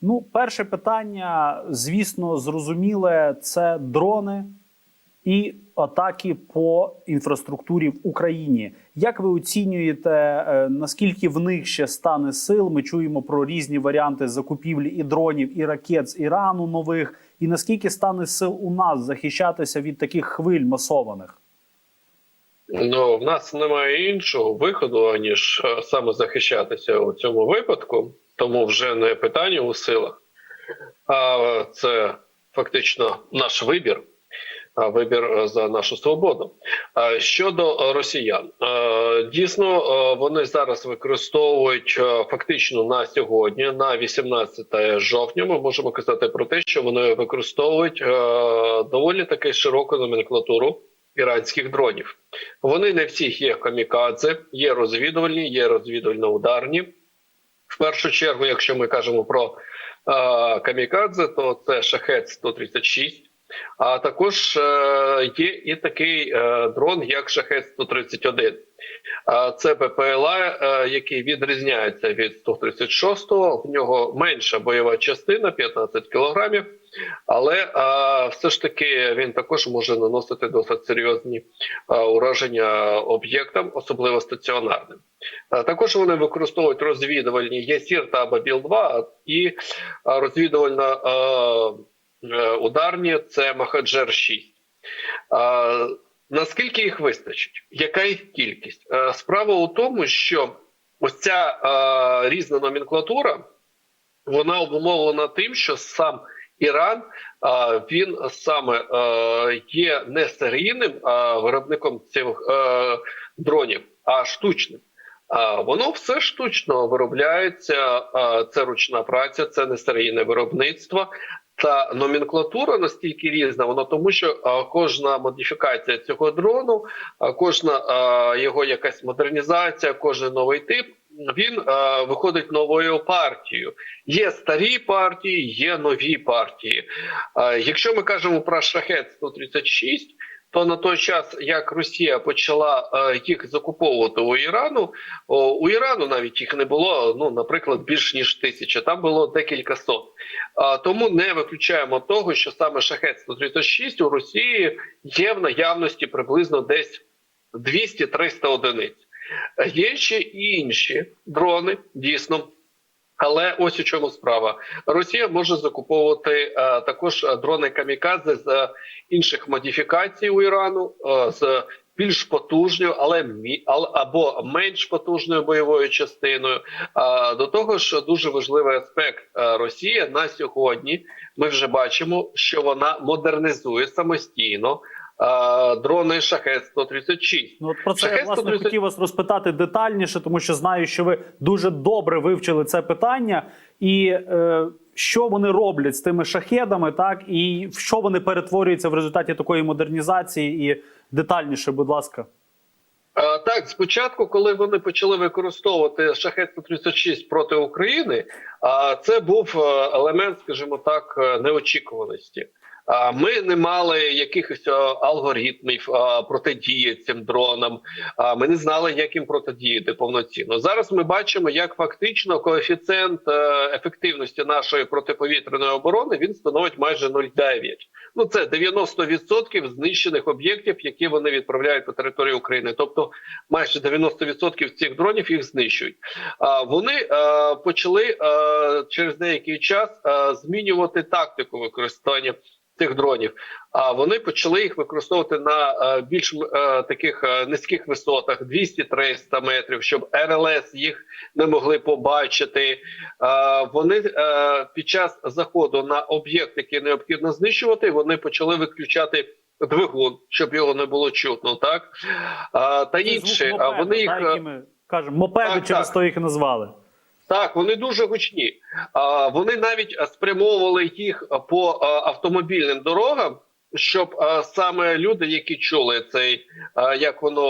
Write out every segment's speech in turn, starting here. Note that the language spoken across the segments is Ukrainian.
Ну, перше питання, звісно, зрозуміле, це дрони і атаки по інфраструктурі в Україні. Як ви оцінюєте, е, наскільки в них ще стане сил? Ми чуємо про різні варіанти закупівлі і дронів, і ракет з Ірану нових. І наскільки стане сил у нас захищатися від таких хвиль масованих? Ну, в нас немає іншого виходу, аніж е, саме захищатися у цьому випадку, тому вже не питання у силах, а це фактично наш вибір. Вибір за нашу свободу. Щодо росіян, дійсно вони зараз використовують фактично на сьогодні, на 18 жовтня. Ми можемо казати про те, що вони використовують доволі таки широку номенклатуру іранських дронів. Вони не всіх є камікадзе, є розвідувальні, є розвідувально-ударні. В першу чергу, якщо ми кажемо про е, камікадзе, то це шахет 136. А також е, є і такий е, дрон, як шахет 131. А це БПЛА, е, який відрізняється від 136-го. В нього менша бойова частина 15 кілограмів, але все ж таки він також може наносити досить серйозні ураження об'єктам, особливо стаціонарним. Також вони використовують розвідувальні ЄСІР та Бабіл 2 і розвідувальна е, ударні це Махаджер 6. Е, Наскільки їх вистачить? Яка їх кількість? Е, Справа у тому, що ось ця різна номенклатура вона обумовлена тим, що сам Іран він саме є не серійним виробником цих дронів, а штучним. Воно все штучно виробляється. Це ручна праця, це не серійне виробництво. Та номенклатура настільки різна, воно тому, що кожна модифікація цього дрону, кожна його якась модернізація, кожен новий тип. Він а, виходить новою партією. Є старі партії, є нові партії. А, якщо ми кажемо про шахет 136, то на той час, як Росія почала е, їх закуповувати у Ірану, у Ірану навіть їх не було. Ну, наприклад, більш ніж тисяча. Там було декілька сот. Тому не виключаємо того, що саме шахет 136 у Росії є в наявності приблизно десь 200-300 одиниць. Е, Є ще і інші дрони, дійсно. Але ось у чому справа. Росія може закуповувати е, також дрони камікадзе з е, інших модифікацій у Ірану, е, з більш потужною, але мі- або менш потужною бойовою частиною. А до того ж, дуже важливий аспект Е, Росія на сьогодні. Ми вже бачимо, що вона модернізує самостійно е, дрони Шахет 136 Ну, от про це я власне 130 хотів вас розпитати детальніше, тому що знаю, що ви дуже добре вивчили це питання, і е, що вони роблять з тими шахедами, так і в що вони перетворюються в результаті такої модернізації, і детальніше, будь ласка. Так, спочатку, коли вони почали використовувати шахет 136 проти України, а це був е, елемент, скажімо так, е, неочікуваності. Ми не мали якихось е, алгоритмів е, протидії цим дронам. Ми не знали, як їм протидіяти повноцінно. Зараз ми бачимо, як фактично коефіцієнт е, ефективності нашої протиповітряної оборони він становить майже 0,9. Ну це 90% знищених об'єктів, які вони відправляють по території України. Тобто майже 90% цих дронів їх знищують. Вони почали через деякий час змінювати тактику використання цих дронів. А вони почали їх використовувати на е, більш е, таких е, низьких висотах 200-300 метрів, щоб РЛС їх не могли побачити. Вони під час заходу на об'єкт, який необхідно знищувати, вони почали виключати. Двигун, щоб його не було чутно, так а, та інше. А вони їх кажемо, мопеди Так, через так. то їх назвали. Так, вони дуже гучні. А, вони навіть спрямовували їх по автомобільним дорогам, щоб саме люди, які чули цей, як воно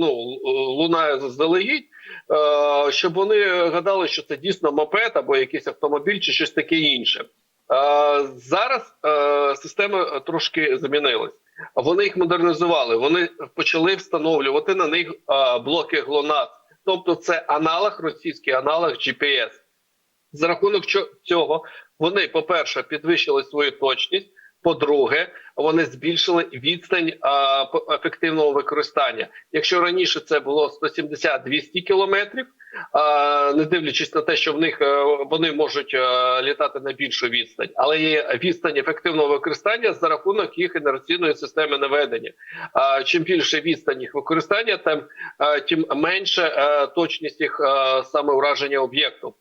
ну, лунає заздалегідь, щоб вони гадали, що це дійсно мопед або якийсь автомобіль чи щось таке інше. Зараз система трошки змінилась. Вони їх модернізували. Вони почали встановлювати на них блоки ГЛОНАСС. Тобто це аналог, російський аналог GPS. За рахунок цього вони, по-перше, підвищили свою точність. По-друге, вони збільшили відстань а, ефективного використання. Якщо раніше це було 170-200 кілометрів, а, не дивлячись на те, що в них е, вони можуть е, літати на більшу відстань, але є відстань ефективного використання за рахунок їх інерційної системи наведення. А, чим більше відстань їх використання, тим, е, тим менше е, точність їх е, саме ураження об'єкту.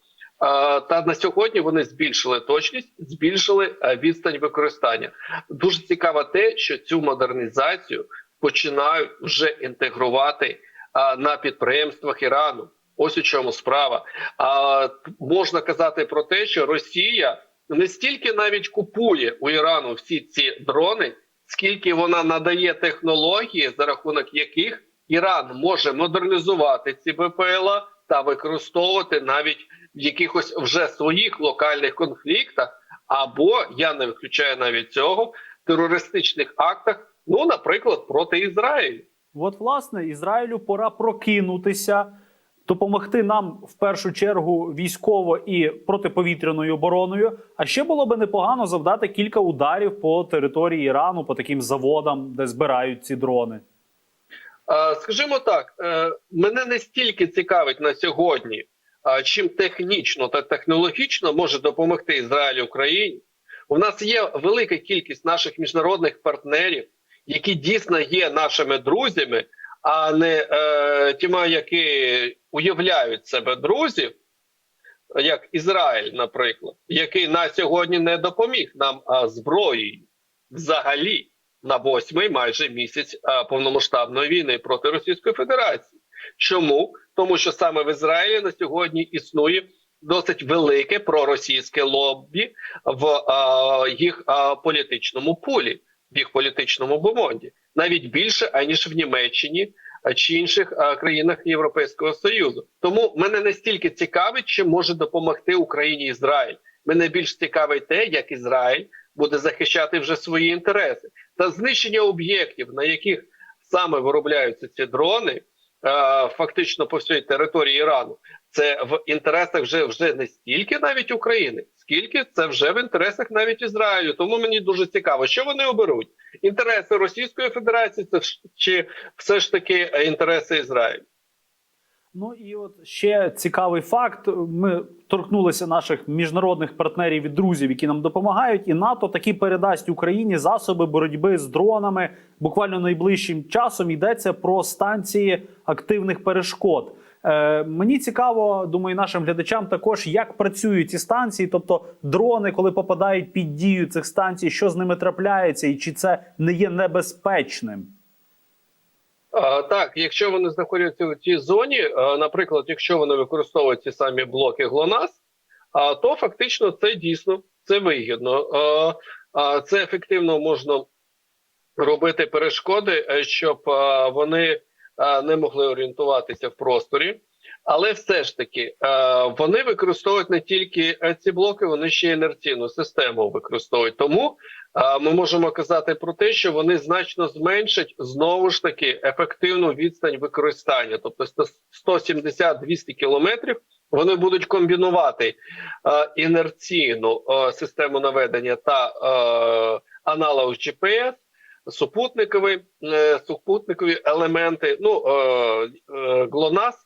Та на сьогодні вони збільшили точність, збільшили е, відстань використання. Дуже цікаво те, що цю модернізацію починають вже інтегрувати на підприємствах Ірану. Ось у чому справа. А можна казати про те, що Росія не стільки навіть купує у Ірану всі ці дрони, скільки вона надає технології, за рахунок яких Іран може модернізувати ці БПЛА та використовувати навіть в якихось вже своїх локальних конфліктах, або я не виключаю навіть цього в терористичних актах, ну наприклад, проти Ізраїлю. От, власне, Ізраїлю пора прокинутися, допомогти нам в першу чергу військово і протиповітряною обороною. А ще було би непогано завдати кілька ударів по території Ірану, по таким заводам, де збирають ці дрони. Е, Скажімо так, е, мене не стільки цікавить на сьогодні, чим технічно та технологічно може допомогти Ізраїль Україні. У нас є велика кількість наших міжнародних партнерів, які дійсно є нашими друзями, а не е, тіма, які уявляють себе друзів, як Ізраїль, наприклад, який на сьогодні не допоміг нам зброєю взагалі на восьмий майже місяць повномасштабної війни проти Російської Федерації. Чому? Тому що саме в Ізраїлі на сьогодні існує досить велике проросійське лобі в а, їх а, політичному пулі, в їх політичному бомонді, навіть більше аніж в Німеччині чи інших а, країнах Європейського союзу. Тому мене не стільки цікавить, чи може допомогти Україні Ізраїль. Мене більш цікавить те, як Ізраїль буде захищати вже свої інтереси та знищення об'єктів, на яких саме виробляються ці дрони, е, фактично по всій території Ірану. Це в інтересах вже вже не стільки навіть України, скільки це вже в інтересах навіть Ізраїлю. Тому мені дуже цікаво, що вони оберуть: інтереси Російської Федерації, це чи все ж таки інтереси Ізраїлю. Ну і от ще цікавий факт: ми торкнулися наших міжнародних партнерів і друзів, які нам допомагають, і НАТО таки передасть Україні засоби боротьби з дронами. Буквально найближчим часом йдеться про станції активних перешкод. Е, мені цікаво, думаю, нашим глядачам також, як працюють ці станції, тобто дрони, коли попадають під дію цих станцій, що з ними трапляється, і чи це не є небезпечним. Так, якщо вони знаходяться у цій зоні, наприклад, якщо вони використовують ті самі блоки ГЛОНАСС, то фактично це дійсно це вигідно. Це ефективно можна робити перешкоди, е, щоб вони не могли орієнтуватися в просторі. Але все ж таки е, вони використовують не тільки е, ці блоки, вони ще інерційну систему використовують. Тому е, ми можемо казати про те, що вони значно зменшать знову ж таки ефективну відстань використання, тобто 170-200 кілометрів. Вони будуть комбінувати інерційну систему наведення та аналог GPS, супутникові, супутникові елементи, ну ГЛОНАСС.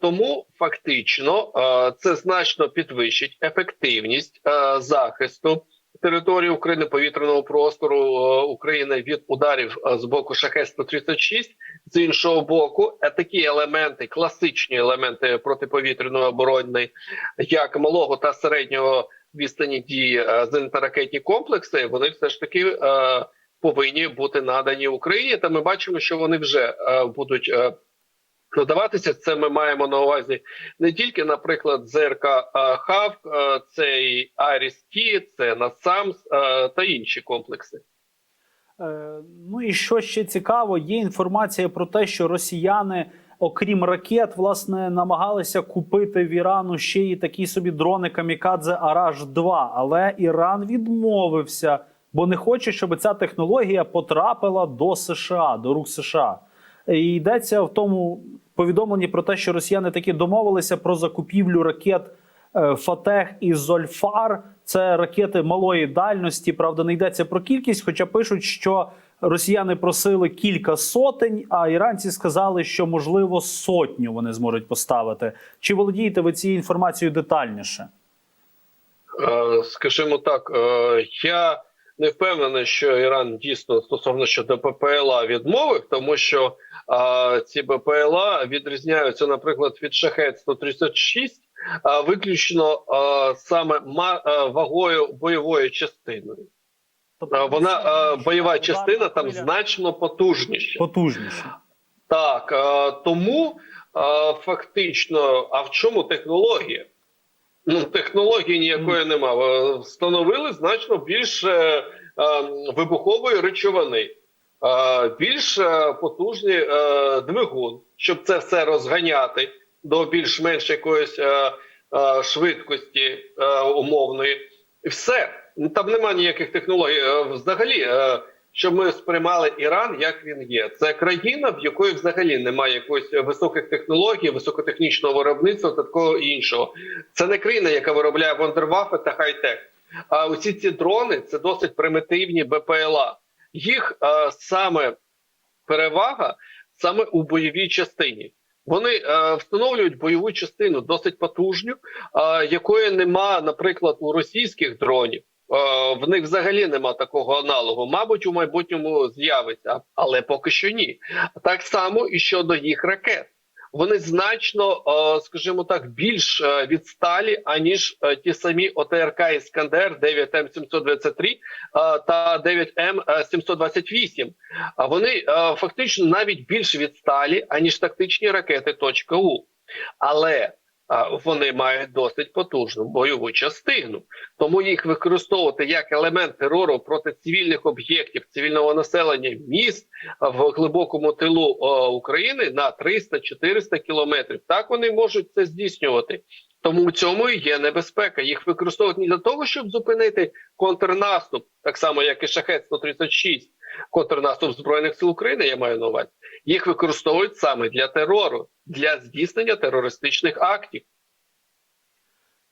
Тому фактично це значно підвищить ефективність захисту території України повітряного простору України від ударів з боку шахет 136 з іншого боку, е, такі елементи, класичні елементи протиповітряної оборони, як малого та середнього відстані дії зенітно-ракетні комплекси, вони все ж таки повинні бути надані Україні. Та ми бачимо, що вони вже будуть. Е, Надаватися це ми маємо на увазі не тільки, наприклад, ЗРК е, ХАВ, е, це і Аріс-Ті, це НАСАМС е, та інші комплекси. Е, Ну і що ще цікаво, є інформація про те, що росіяни, окрім ракет, власне, намагалися купити в Ірану ще й такі собі дрони Камікадзе Араж 2 але Іран відмовився, бо не хоче, щоб ця технологія потрапила до США, до рук США. І йдеться в тому повідомленні про те, що росіяни таки домовилися про закупівлю ракет е, Фатех і Зольфар. Це ракети малої дальності. Правда, не йдеться про кількість, хоча пишуть, що росіяни просили кілька сотень, а іранці сказали, що можливо сотню вони зможуть поставити. Чи володієте ви цією інформацією детальніше? Е, Скажімо так, е, я не впевнений, що Іран дійсно стосовно щодо ППЛА відмовив, тому що е, ці БПЛА відрізняються, наприклад, від шахет 136 а виключно е, саме ма- е, вагою бойової частиною. Е, Вона е, бойова частина там значно потужніша. потужніше. Так, е, тому е, фактично, а в чому технологія? Ну, технології ніякої нема. Е, Встановили значно більш е, е, вибухової речовини, е, більш е, потужний е, двигун, щоб це все розганяти до більш-менш якоїсь е, е, швидкості е, умовної. І все. Там немає ніяких технологій. Взагалі, е, щоб ми сприймали Іран, як він є. Це країна, в якої взагалі немає якоїсь високих технологій, високотехнічного виробництва та такого іншого. Це не країна, яка виробляє вондервафи та хай-тек. А усі ці дрони це досить примітивні БПЛА. Їх е, саме перевага саме у бойовій частині. Вони е, встановлюють бойову частину досить потужню, е, якої нема, наприклад, у російських дронів. Е, в них взагалі нема такого аналогу. Мабуть, у майбутньому з'явиться, але поки що ні. Так само і щодо їх ракет. Вони значно, е, скажімо так, більш е, відсталі, аніж ті самі ОТРК Іскандер 9М723 е, та 9М728. А вони е, фактично навіть більш відсталі, аніж тактичні ракети .У. Але вони мають досить потужну бойову частину, тому їх використовувати як елемент терору проти цивільних об'єктів, цивільного населення, міст в глибокому тилу е, України на 300-400 кілометрів. Так вони можуть це здійснювати. Тому в цьому і є небезпека. Їх використовують не для того, щоб зупинити контрнаступ, так само як і шахет 136 контрнаступ збройних сил України. Я маю на увазі. Їх використовують саме для терору, для здійснення терористичних актів.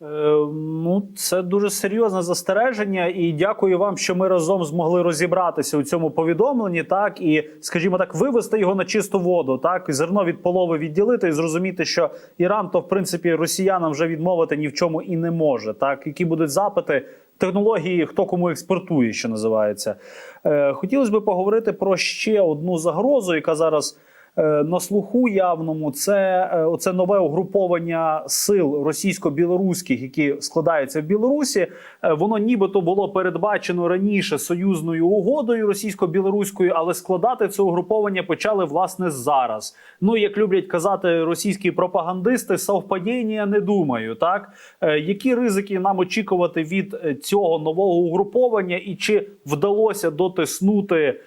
Е, ну, це дуже серйозне застереження, і дякую вам, що ми разом змогли розібратися у цьому повідомленні, так і, скажімо так, вивести його на чисту воду, так і зерно від полови відділити і зрозуміти, що Іран, то в принципі росіянам вже відмовити ні в чому і не може. Так, які будуть запити. Технології, хто кому експортує, що називається. Е, хотілося б поговорити про ще одну загрозу, яка зараз на слуху явному. Це е, оце нове угруповання сил російсько-білоруських, які складаються в Білорусі. Е, воно нібито було передбачено раніше союзною угодою російсько-білоруською, але складати це угруповання почали власне зараз. Ну як люблять казати російські пропагандисти, совпадіння не думаю. Так Е, які ризики нам очікувати від е, цього нового угруповання, і чи вдалося дотиснути?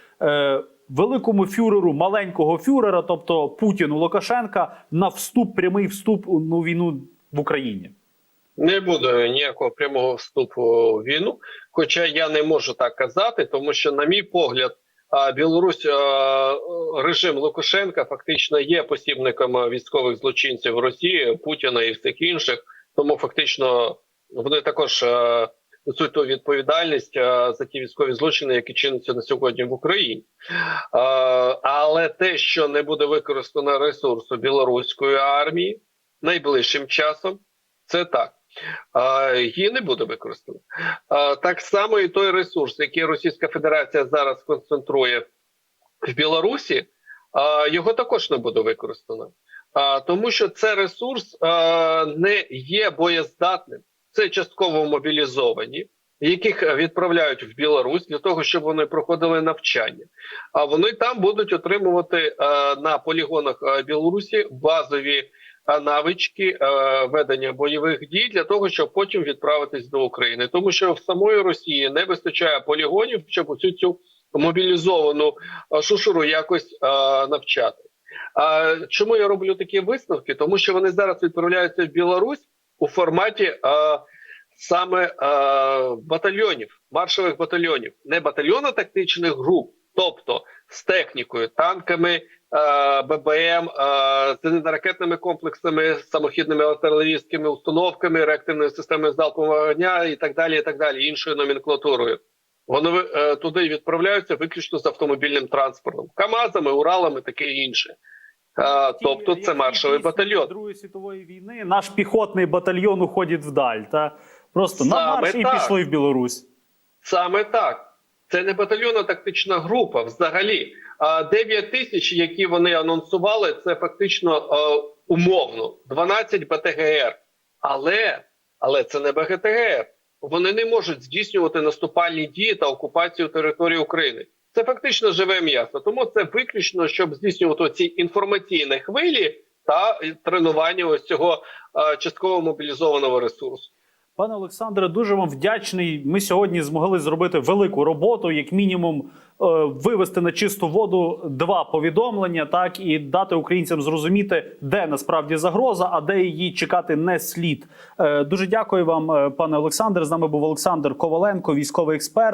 Великому фюреру маленького фюрера, тобто Путіну Лукашенка, на вступ, прямий вступ у ну, війну в Україні. Не буде ніякого прямого вступу у війну. Хоча я не можу так казати, тому що, на мій погляд, Білорусь режим Лукашенка фактично є посібником військових злочинців Росії, Путіна і всіх інших. Тому фактично вони також несуть відповідальність а, за ті військові злочини, які чиняться на сьогодні в Україні. А, але те, що не буде використано ресурсу білоруської армії найближчим часом, це так. А, її не буде використано. Так само і той ресурс, який Російська Федерація зараз концентрує в Білорусі, його також не буде використано. Тому що це ресурс не є боєздатним, це частково мобілізовані, яких відправляють в Білорусь для того, щоб вони проходили навчання. А вони там будуть отримувати а, на полігонах Білорусі базові навички а, ведення бойових дій для того, щоб потім відправитись до України, тому що в самої Росії не вистачає полігонів, щоб усю цю мобілізовану шушуру якось навчати. А чому я роблю такі висновки? Тому що вони зараз відправляються в Білорусь у форматі а, саме а, батальйонів, маршових батальйонів, не батальйонно-тактичних груп, тобто з технікою, танками, е, ББМ, е, зенітно-ракетними комплексами, самохідними артилерійськими установками, реактивною системою залпового вогня і так далі, і так далі, іншою номенклатурою. Вони е, туди відправляються виключно з автомобільним транспортом, КАМАЗами, Уралами, таке інше. Тобто, це маршовий батальйон. Другої світової війни наш піхотний батальйон уходить вдаль. Та просто на Саме марш і пішли в Білорусь. Саме так. Це не батальйонна тактична група взагалі. А 9 тисяч, які вони анонсували, це фактично умовно 12 БТГР. Але, але це не БГТГР. Вони не можуть здійснювати наступальні дії та окупацію території України. Це фактично живе м'ясо. Тому це виключно, щоб здійснювати ці інформаційні хвилі та тренування ось цього е, частково мобілізованого ресурсу. Пане Олександре, дуже вам вдячний. Ми сьогодні змогли зробити велику роботу, як мінімум, е, вивести на чисту воду два повідомлення, так і дати українцям зрозуміти, де насправді загроза, а де її чекати не слід. Е, Дуже дякую вам, пане Олександр. З нами був Олександр Коваленко, військовий експерт.